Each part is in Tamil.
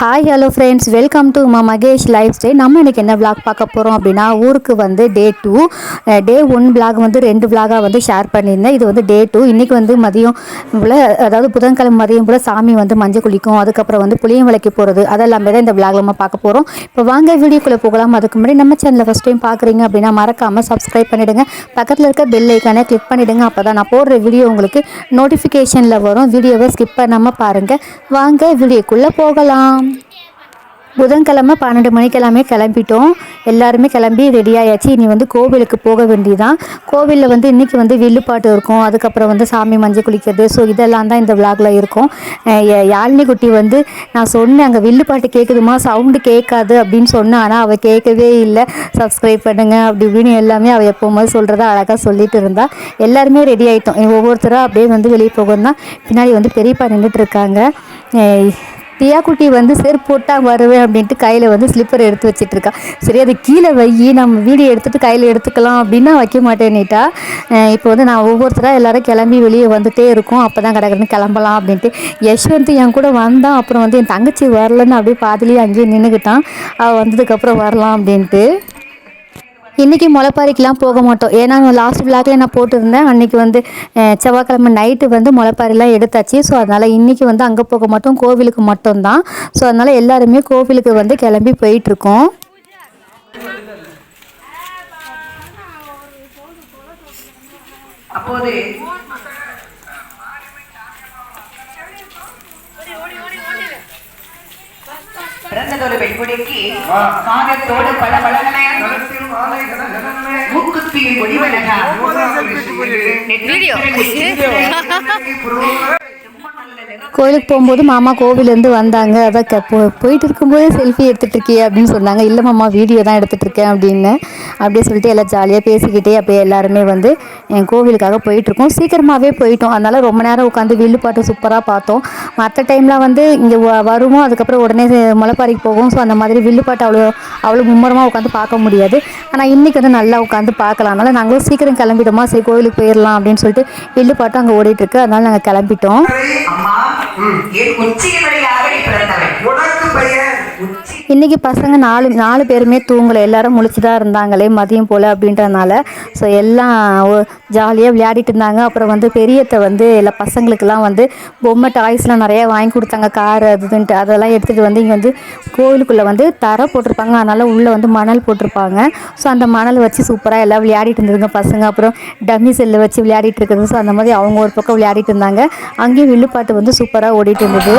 Hi hello friends welcome to my Mahesh life style நம்ம இன்றைக்கி என்ன விளாக் பார்க்க போகிறோம் அப்படின்னா ஊருக்கு வந்து day two day one vlog வந்து ரெண்டு விளாகாக வந்து ஷேர் பண்ணியிருந்தேன். இது வந்து டே டூ இன்றைக்கி வந்து மதியம் போல் அதாவது புதன்கிழமை மதியம் போல் சாமி வந்து மஞ்சள் குளிக்கும். அதுக்கப்புறம் வந்து புளியம் விலைக்கு போகிறது அதெல்லாமே தான் இந்த vlog-ல நம்ம பார்க்க போகிறோம் இப்போ வாங்க வீடியோக்குள்ளே போகலாம். அதுக்கு முன்னாடி நம்ம சேனலில் ஃபஸ்ட் டைம் பார்க்குறீங்க அப்படின்னா மறக்காமல் சப்ஸ்கிரைப் பண்ணிவிடுங்க பக்கத்தில் இருக்க பெல் ஐக்கானே கிளிக் பண்ணிவிடுங்க அப்போ தான் நான் போடுற வீடியோ உங்களுக்கு நோட்டிஃபிகேஷனில் வரும். வீடியோவை ஸ்கிப் பண்ணாமல் பாருங்கள் வாங்க வீடியோக்குள்ளே போகலாம். புதன்கிழமை பன்னெண்டு மணிக்கெல்லாமே கிளம்பிட்டோம். எல்லாருமே கிளம்பி ரெடி ஆயாச்சு. இனி வந்து கோவிலுக்கு போக வேண்டியதான் கோவிலில் வந்து இன்றைக்கி வந்து வில்லுப்பாட்டு இருக்கும். அதுக்கப்புறம் வந்து சாமி மஞ்சள் குளிக்கிறது. ஸோ இதெல்லாம் தான் இந்த விளாகில் இருக்கும். யாழினி குட்டி வந்து நான் சொன்னேன் அங்கே வில்லுப்பாட்டு கேட்குதுமா சவுண்டு கேட்காது அப்படின்னு சொன்னேன். ஆனால் அவள் கேட்கவே இல்லை. சப்ஸ்கிரைப் பண்ணுங்கள் அப்படி இப்படின்னு எல்லாமே அவள் எப்போவுமே சொல்கிறத அழகாக சொல்லிட்டு இருந்தா. எல்லாருமே ரெடி ஆகிட்டோம் ஒவ்வொருத்தராக அப்படியே வந்து வெளியே போகணும் பின்னாடி வந்து பெரியப்பா நின்றுட்டு இருக்காங்க. பியாக்குட்டி வந்து செருப்பு போட்டால் வருவேன் அப்படின்ட்டு கையில் வந்து ஸ்லிப்பர் எடுத்து வச்சிட்ருக்கா சரி அது கீழே வை நம்ம வீடியோ எடுத்துகிட்டு கையில் எடுத்துக்கலாம் அப்படின்னா வைக்க மாட்டேன்னிட்டா இப்போ வந்து நான் ஒவ்வொருத்தராக எல்லாரும் கிளம்பி வெளியே வந்துட்டே இருக்கோம். அப்போ தான் கடற்கரை கிளம்பலாம் அப்படின்ட்டு. யஷ்வந்த் என் கூட வந்தான். அப்புறம் வந்து என் தங்கச்சி வரலன்னு அப்படியே பாதிலேயே அங்கேயே நின்றுக்கிட்டான் அவள் வந்ததுக்கப்புறம் வரலாம் அப்படின்ட்டு. இன்றைக்கி முளைப்பாரிக்கெலாம் போக மாட்டோம். ஏன்னா லாஸ்ட் விளாக்ல நான் போட்டிருந்தேன். அன்றைக்கி வந்து செவ்வாய்க்கிழமை நைட்டு வந்து முளைப்பாரிலாம் எடுத்தாச்சு. ஸோ அதனால் இன்றைக்கி வந்து அங்கே போக மாட்டோம். கோவிலுக்கு மட்டும்தான். ஸோ அதனால் எல்லாருமே கோவிலுக்கு வந்து கிளம்பி போயிட்டுருக்கோம். அப்போது பிறந்ததொரு பெண்குடிக்கு காகத்தோடு பல மூக்குத்தியின் முடிவழகா வீடியோ. கோயிலுக்கு போகும்போது மாமா கோவிலேருந்து வந்தாங்க. அதான் க- போ போயிட்டு இருக்கும்போது செல்ஃபி எடுத்துகிட்டு இருக்கியே அப்படின்னு சொன்னாங்க. இல்லை மாமா வீடியோ தான் எடுத்துகிட்டு இருக்கேன் அப்படின்னு. அப்படியே சொல்லிட்டு எல்லாம் ஜாலியாக பேசிக்கிட்டே அப்படியே எல்லாருமே வந்து என் கோவிலுக்காக போயிட்டுருக்கோம். சீக்கிரமாகவே போயிட்டோம். அதனால் ரொம்ப நேரம் உட்காந்து வில்லு பாட்டு சூப்பராக பார்த்தோம். மற்ற டைம்லாம் வந்து இங்கே வருவோம். அதுக்கப்புறம் உடனே முளைப்பாறைக்கு போவோம். ஸோ அந்த மாதிரி வில்லு பாட்டு அவ்வளோ அவ்வளோ மும்முரமாக உட்காந்து பார்க்க முடியாது. ஆனால் இன்றைக்கி வந்து நல்லா உட்காந்து பார்க்கலாம். அதனால் நாங்களும் சீக்கிரம் கிளம்பிட்டோமா? சரி கோவிலுக்கு போயிடலாம் அப்படின்னு சொல்லிட்டு வில்லு பாட்டும் அங்கே ஓடிட்டுருக்கு. அதனால் நாங்கள் கிளம்பிட்டோம். என் உச்சியின் வழியாக பிறந்தவன். உனக்கு பெயர் இன்றைக்கி பசங்க நாலு நாலு பேருமே தூங்கலை. எல்லாரும் முழிச்சு தான் இருந்தாங்களே மதியம் போல் அப்படின்றதுனால. ஸோ எல்லாம் ஜாலியாக விளையாடிட்டு இருந்தாங்க. அப்புறம் வந்து பெரியத்தை வந்து எல்லா பசங்களுக்கெல்லாம் வந்து பொம்மை டாய்ஸ்லாம் நிறையா வாங்கி கொடுத்தாங்க. கார் அது இதுன்ட்டு அதெல்லாம் எடுத்துகிட்டு வந்து இங்கே வந்து கோவிலுக்குள்ளே வந்து தர போட்டிருப்பாங்க. அதனால் உள்ளே வந்து மணல் போட்டிருப்பாங்க. ஸோ அந்த மணல் வச்சு சூப்பராக எல்லாம் விளையாடிட்டு இருந்ததுங்க பசங்க. அப்புறம் டம்மி செல்லு வச்சு விளையாடிட்டு இருக்கிறது ஸோ அந்த மாதிரி அவங்க ஒரு பக்கம் விளையாடிட்டு இருந்தாங்க. அங்கேயும் வில்லுப்பாட்டு வந்து சூப்பராக ஓடிட்டு இருந்தது.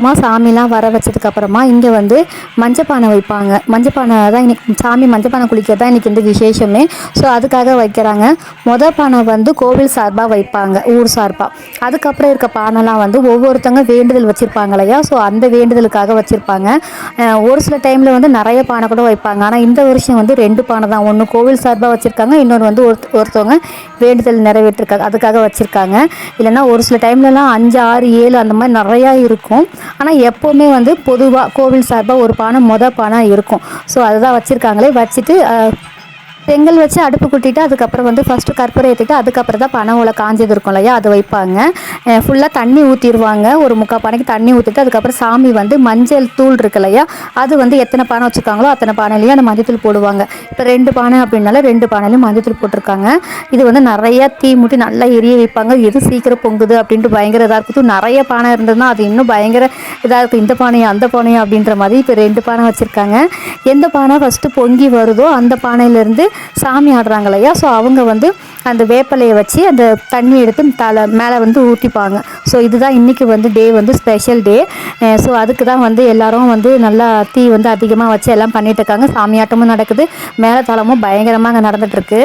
அதுக்கப்புறமா சாமிலாம் வர வச்சதுக்கப்புறமா இங்கே வந்து மஞ்சப்பானை வைப்பாங்க. மஞ்சப்பானை தான் இன்னைக்கு சாமி மஞ்சப்பானை குளிக்கிறது தான் இன்றைக்கி வந்து விசேஷமே. ஸோ அதுக்காக வைக்கிறாங்க. மொதல் பானை வந்து கோவில் சார்பாக வைப்பாங்க ஊர் சார்பாக அதுக்கப்புறம் இருக்க பானைலாம் வந்து ஒவ்வொருத்தங்க வேண்டுதல் வச்சுருப்பாங்க இல்லையா? ஸோ அந்த வேண்டுதலுக்காக வச்சுருப்பாங்க. ஒரு சில டைமில் வந்து நிறைய பானை கூட வைப்பாங்க. ஆனால் இந்த வருஷம் வந்து ரெண்டு பானை தான். ஒன்று கோவில் சார்பாக வச்சுருக்காங்க இன்னொரு வந்து ஒரு ஒருத்தவங்க வேண்டுதல் நிறைவேற்றிருக்காங்க அதுக்காக வச்சுருக்காங்க. இல்லைன்னா ஒரு சில டைம்லலாம் அஞ்சு ஆறு ஏழு அந்த மாதிரி நிறையா இருக்கும். ஆனால் எப்போவுமே வந்து பொதுவாக கோவில் சார்பாக ஒரு பானை மொதல் பானை இருக்கும். ஸோ அதுதான் வச்சுருக்காங்களே வச்சுட்டு அஹ், செங்கல் வச்சு அடுப்பு குட்டிட்டு அதுக்கப்புறம் வந்து ஃபஸ்ட்டு கற்பூரம் ஏற்றிட்டு அதுக்கப்புறம் தான் பனை ஓலை காஞ்சது இருக்கும் இல்லையா? அது வைப்பாங்க. ஃபுல்லாக தண்ணி ஊற்றிடுவாங்க ஒரு முக்கால் பானைக்கு தண்ணி ஊற்றிட்டு அதுக்கப்புறம் சாமி வந்து மஞ்சள் தூள் இருக்கு இல்லையா? அது வந்து எத்தனை பானை வச்சுருக்காங்களோ அத்தனை பானையிலையும் அந்த மஞ்சத்தூள் போடுவாங்க. இப்போ ரெண்டு பானை அப்படின்னால ரெண்டு பானையிலையும் மஞ்சத்தூள் போட்டிருக்காங்க. இது வந்து நிறையா தீ மூட்டி நல்லா எரிய வைப்பாங்க. எது சீக்கிரம் பொங்குது அப்படின்ட்டு பயங்கர இதாக இருக்குது நிறைய பானை இருந்ததுன்னா அது இன்னும் பயங்கர இதாக இருக்கும். இந்த பானையா அந்த பானையா அப்படின்ற மாதிரி இப்போ ரெண்டு பானை வச்சுருக்காங்க. எந்த பானை ஃபஸ்ட்டு பொங்கி வருதோ அந்த பானையிலேருந்து சாமி ஆடுறாங்க இல்லையா ஸோ அவங்க வந்து அந்த வேப்பலையை வச்சு அந்த தண்ணி எடுத்து தலை மேலே வந்து ஊற்றிப்பாங்க ஸோ இதுதான் இன்றைக்கி வந்து டே வந்து ஸ்பெஷல் டே. ஸோ அதுக்கு தான் வந்து எல்லோரும் வந்து நல்லா தீ வந்து அதிகமாக வச்சு எல்லாம் பண்ணிகிட்டு இருக்காங்க. சாமியாட்டமும் நடக்குது. மேலே தளமும் பயங்கரமாக அங்கே நடந்துகிட்ருக்கு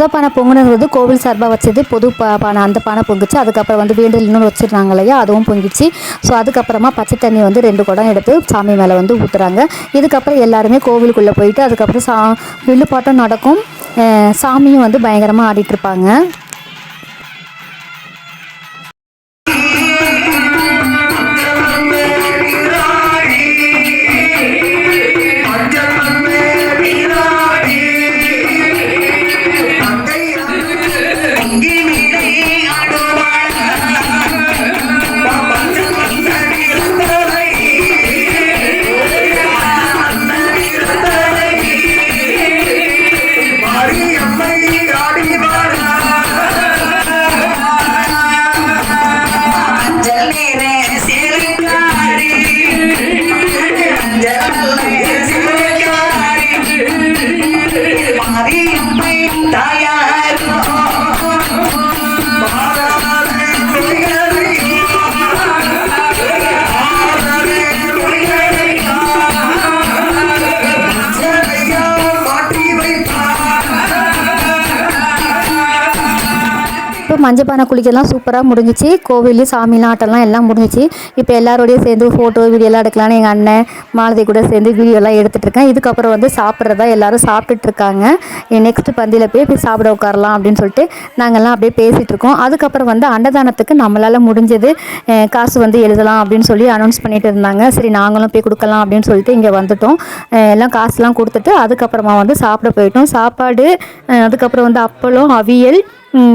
மொதல் பானை பொங்குனது வந்து கோவில் சார்பாக வச்சது பொது பானை அந்த பானை பொங்குச்சு. அதுக்கப்புறம் வந்து வேண்டல் இன்னொன்று வச்சுருந்தாங்க இல்லையா? அதுவும் பொங்கிச்சு ஸோ அதுக்கப்புறமா பச்சை தண்ணி வந்து ரெண்டு குடம் எடுத்து சாமி மேலே வந்து ஊற்றுறாங்க இதுக்கப்புறம் எல்லாருமே கோவிலுக்குள்ளே போயிட்டு அதுக்கப்புறம் சா வில்லுப்பாட்டம் நடக்கும். சாமியும் வந்து பயங்கரமாக ஆடிட்டுருப்பாங்க மஞ்சப்பானை குளிக்கலாம் சூப்பராக முடிஞ்சிச்சு. கோவிலையும் சாமிலாம் ஆட்டம்லாம் எல்லாம் முடிஞ்சிச்சு. இப்போ எல்லாரோடையும் சேர்ந்து ஃபோட்டோ வீடியோலாம் எடுக்கலாம்னு எங்கள் அண்ணன் மாலதி கூட சேர்ந்து வீடியோலாம் எடுத்துகிட்ருக்கேன் இதுக்கப்புறம் வந்து சாப்பிட்றதா எல்லோரும் சாப்பிட்டுட்ருக்காங்க நெக்ஸ்ட்டு பந்தியில் போய் போய் சாப்பிட உட்காரலாம் அப்படின்னு சொல்லிட்டு நாங்கள்லாம் அப்படியே பேசிகிட்டு இருக்கோம். அதுக்கப்புறம் வந்து அன்னதானத்துக்கு நம்மளால் முடிஞ்சது காசு வந்து எழுதலாம் அப்படின்னு சொல்லி அனௌன்ஸ் பண்ணிட்டு இருந்தாங்க. சரி நாங்களும் போய் கொடுக்கலாம் அப்படின்னு சொல்லிட்டு இங்கே வந்துட்டோம். எல்லாம் காசுலாம் கொடுத்துட்டு அதுக்கப்புறமா வந்து சாப்பிட போயிட்டோம். சாப்பாடு அதுக்கப்புறம் வந்து அப்பளம் அவியல்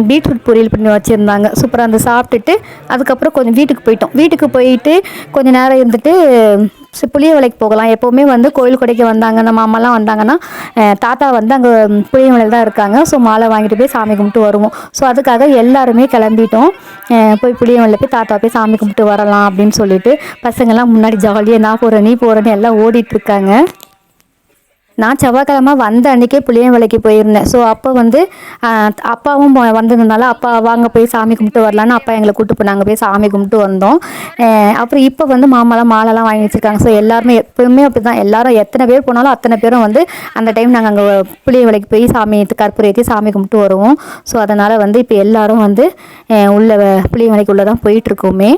பீட்ரூட் பொரியல் பண்ணி வச்சுருந்தாங்க. சூப்பராக அந்த சாப்பிட்டுட்டு அதுக்கப்புறம் கொஞ்சம் வீட்டுக்கு போயிட்டோம். வீட்டுக்கு போயிட்டு கொஞ்சம் நேரம் இருந்துட்டு சரி, புளிய வலைக்கு போகலாம். எப்போவுமே வந்து கோயில் கொடைக்கு வந்தாங்க. நம்ம அம்மாலாம் வந்தாங்கன்னா தாத்தா வந்து அங்கே புளிய வலையில் தான் இருக்காங்க. ஸோ மாலை வாங்கிட்டு போய் சாமி கும்பிட்டு வருவோம். ஸோ அதுக்காக எல்லாருமே கிளம்பிட்டோம். போய் புளிய வலையில் போய் தாத்தா போய் சாமி கும்பிட்டு வரலாம் அப்படின்னு சொல்லிட்டு பசங்கள்லாம் முன்னாடி ஜாலியாக நான் போகிறேன் நீ போகிறேன்னு எல்லாம் ஓடிட்டுருக்காங்க நான் செவ்வாய்க்கிழமை வந்த அன்றைக்கே புளியம்பலைக்கு போயிருந்தேன். ஸோ அப்போ வந்து அப்பாவும் வந்ததுனால அப்பா வாங்க போய் சாமி கும்பிட்டு வரலான்னு அப்பா எங்களை கூட்டு போனாங்க. போய் சாமி கும்பிட்டு வந்தோம். அப்புறம் இப்போ வந்து மாமாலாம் மாலைலாம் வாங்கி வச்சுருக்காங்க. ஸோ எல்லாருமே எப்பவுமே அப்படி தான் எல்லாரும் எத்தனை பேர் போனாலும் அத்தனை பேரும் வந்து அந்த டைம் நாங்கள் அங்கே புளியம்பலைக்கு போய் சாமி கற்பூரை ஏற்றி சாமி கும்பிட்டு வருவோம். ஸோ அதனால் வந்து இப்போ எல்லாரும் வந்து ஆஹ், விலைக்கு புளியமலைக்குள்ளே தான் போயிட்டுருக்கோமே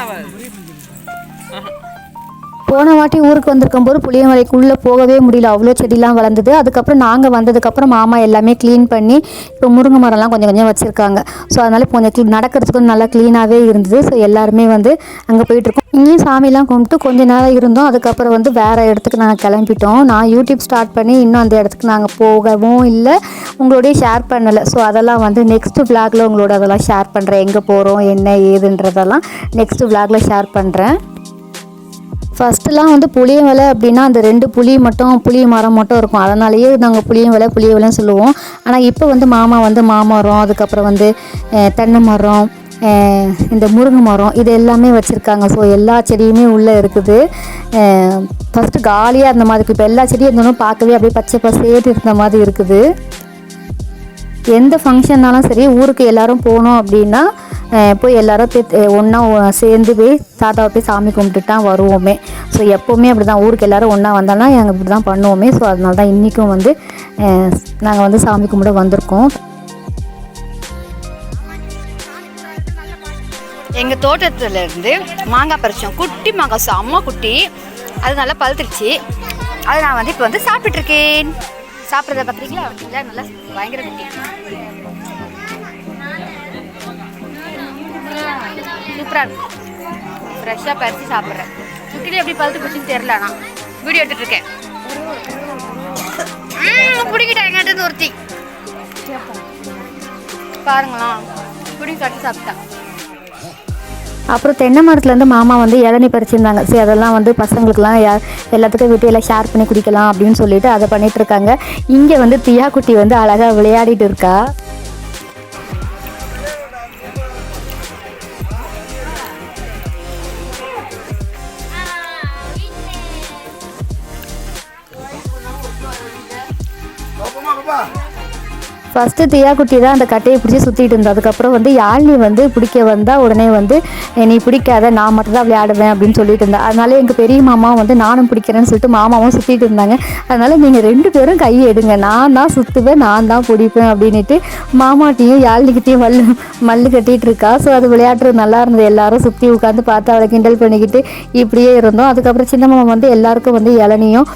આવે போன வாட்டி ஊருக்கு வந்திருக்கும் போது புளியமலைக்குள்ளே போகவே முடியல. அவ்வளோ செடிலாம் வளர்ந்தது. அதுக்கப்புறம் நாங்கள் வந்ததுக்கப்புறம் மாமா எல்லாமே க்ளீன் பண்ணி இப்போ முருங்கை மரம்லாம் கொஞ்சம் கொஞ்சம் வச்சுருக்காங்க. ஸோ அதனால் இப்போ கொஞ்சம் நடக்கிறதுக்கு நல்லா க்ளீனாகவே இருந்தது. ஸோ எல்லாருமே வந்து அங்கே போயிட்டுருக்கோம். இங்கேயும் சாமிலாம் கும்பிட்டு கொஞ்ச நேரம் இருந்தோம். அதுக்கப்புறம் வந்து வேறு இடத்துக்கு நாங்கள் கிளம்பிட்டோம். நான் யூடியூப் ஸ்டார்ட் பண்ணி இன்னும் அந்த இடத்துக்கு நாங்கள் போகவும் இல்லை. உங்களோடய ஷேர் பண்ணலை. ஸோ அதெல்லாம் வந்து நெக்ஸ்ட் vlogல உங்களோட அதெல்லாம் ஷேர் பண்ணுறேன் எங்கே போகிறோம் என்ன ஏதுன்றதெல்லாம் நெக்ஸ்ட் vlogல ஷேர் பண்ணுறேன் ஃபஸ்ட்டுலாம் வந்து புளிய விலை அப்படின்னா அந்த ரெண்டு புளி மட்டும் புளிய மரம் மட்டும் இருக்கும். அதனாலேயே நாங்கள் புளிய விலை புளிய விலைன்னு சொல்லுவோம். ஆனால் இப்போ வந்து மாமா வந்து மாமரம் அதுக்கப்புறம் வந்து தென்னை மரம் இந்த முருங்கை மரம் இது எல்லாமே வச்சுருக்காங்க. ஸோ எல்லா செடியுமே உள்ளே இருக்குது. ஃபஸ்ட்டு காலியாக இருந்த மாதிரி இப்போ எல்லா செடியும் இருந்தோம் பார்க்கவே அப்படியே பச்சை பசேட்டு இருந்த மாதிரி இருக்குது. எந்த ஃபங்க்ஷன்னாலும் சரி ஊருக்கு எல்லாரும் போனோம் அப்படின்னா அஹ், போய் எல்லாரும் ஒன்றா சேர்ந்து போய் தாத்தாவை போய் சாமி கும்பிட்டுட்டு தான் வருவோமே. ஸோ எப்போவுமே அப்படி தான் ஊருக்கு எல்லாரும் ஒன்றா வந்தாலும் நாங்கள் இப்படி தான் பண்ணுவோமே. ஸோ அதனால தான் இன்றைக்கும் வந்து நாங்கள் வந்து சாமி கும்பிட வந்திருக்கோம். எங்கள் தோட்டத்துலேருந்து மாங்காய் பறிச்சோம். குட்டி மாங்காய் செம்ம குட்டி. அது நல்லா பழுத்துருச்சு. அதை நான் வந்து இப்போ வந்து சாப்பிட்டுருக்கேன் சாப்பிட்றத பார்க்குறீங்களா? இல்லை நல்லா பயங்கர குட்டி. சூப்பராக இருக்கும் ஃப்ரெஷ்ஷாக பறித்து சாப்பிட்றேன். குட்டிலே எப்படி பழுத்து பிடிச்சின்னு தெரில நான் வீடியோ எடுத்துட்ருக்கேன். பிடிக்கிட்டேன் எங்கிட்ட ஒருத்தி. பாருங்களா பிடிங்க கட்டி சாப்பிட்டேன். அப்புறம் தென்னை மரத்துலேருந்து மாமா வந்து இளநி பறிச்சிருந்தாங்க. சரி அதெல்லாம் வந்து பசங்களுக்குலாம் எல்லாத்துக்கும் வீட்டையெல்லாம் எல்லாம் ஷேர் பண்ணி குடிக்கலாம் அப்படின்னு சொல்லிட்டு அதை பண்ணிகிட்ருக்காங்க இங்கே வந்து தியா குட்டி வந்து அழகாக விளையாடிட்டு இருக்கா. ஃபஸ்ட்டு தியா குட்டி தான் அந்த கட்டையை பிடிச்சி சுற்றிட்டு இருந்தோம் அதுக்கப்புறம் வந்து யாழ்னி வந்து பிடிக்க வந்தால் உடனே வந்து நீ பிடிக்காத நான் மட்டும் தான் விளையாடுவேன் அப்படின்னு சொல்லிட்டு இருந்தேன் அதனால எங்கள் பெரிய மாமா வந்து நானும் பிடிக்கிறேன்னு சொல்லிட்டு மாமாவும் சுற்றிட்டு இருந்தாங்க. அதனால் நீங்கள் ரெண்டு பேரும் கையை எடுங்க. நான் தான் சுற்றுவேன் நான் தான் பிடிப்பேன் அப்படின்ட்டு மாமாட்டையும் யாழ்னிக்கிட்டையும் மல்லு மல்லு கட்டிகிட்டு இருக்கா. ஸோ அது விளையாட்டு நல்லா இருந்தது. எல்லாரும் சுற்றி உட்காந்து பார்த்து அவளை கிண்டல் பண்ணிக்கிட்டு இப்படியே இருந்தோம். அதுக்கப்புறம் சின்ன மாமா வந்து எல்லாருக்கும் வந்து இளநியும்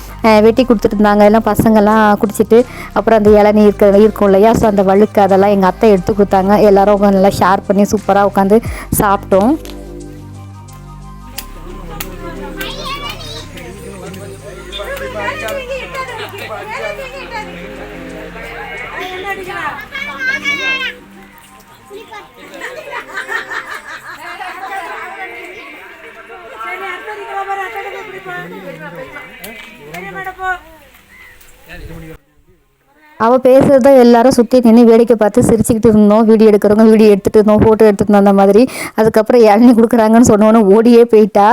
வெட்டி கொடுத்துட்டு இருந்தாங்க. எல்லாம் பசங்கள்லாம் குடிச்சிட்டு அப்புறம் அந்த இளநீ இருக்க இருக்கும் இல்லையா? ஸோ அந்த வழுக்கு அதெல்லாம் எங்கள் அத்தை எடுத்து கொடுத்தாங்க. எல்லோரும் நல்லா ஷேர் பண்ணி சூப்பராக உட்காந்து சாப்பிட்டோம். அவள் பேசுகிறத எல்லாரும் சுற்றி நின்று வேடிக்கை பார்த்து சிரிச்சுக்கிட்டு இருந்தோம். வீடியோ எடுக்கிறவங்க வீடியோ எடுத்துகிட்டு இருந்தோம். ஃபோட்டோ எடுத்துகிட்டு இருந்தோம் அந்த மாதிரி. அதுக்கப்புறம் இளநீ கொடுக்குறாங்கன்னு சொன்னோன்னே ஓடியே போயிட்டா.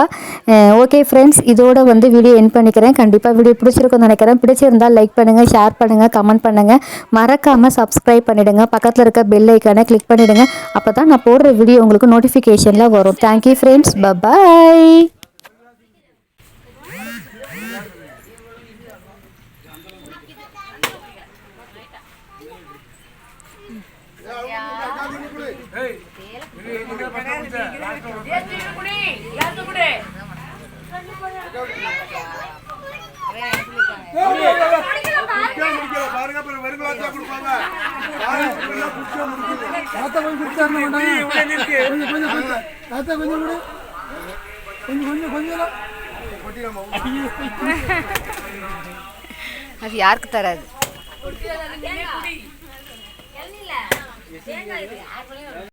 ஓகே ஃப்ரெண்ட்ஸ் இதோட வந்து வீடியோ என் பண்ணிக்கிறேன். கண்டிப்பாக வீடியோ பிடிச்சிருக்கும்னு நினைக்கிறேன். பிடிச்சிருந்தால் லைக் பண்ணுங்கள் ஷேர் பண்ணுங்கள் கமெண்ட் பண்ணுங்கள் மறக்காமல் சப்ஸ்கிரைப் பண்ணிவிடுங்க பக்கத்தில் இருக்க பெல் ஐக்கானை கிளிக் பண்ணிவிடுங்க அப்போ தான் நான் போடுற வீடியோ உங்களுக்கு நோட்டிஃபிகேஷனில் வரும். தேங்க்யூ ஃப்ரெண்ட்ஸ் பபாய் பாருங்க அப்புறம் வெறுங்களாச்சா கொடுப்பாங்க தாத்தா கொஞ்சம் கொஞ்சம் கொஞ்சம் கொஞ்சம் அது யாருக்கு தராது?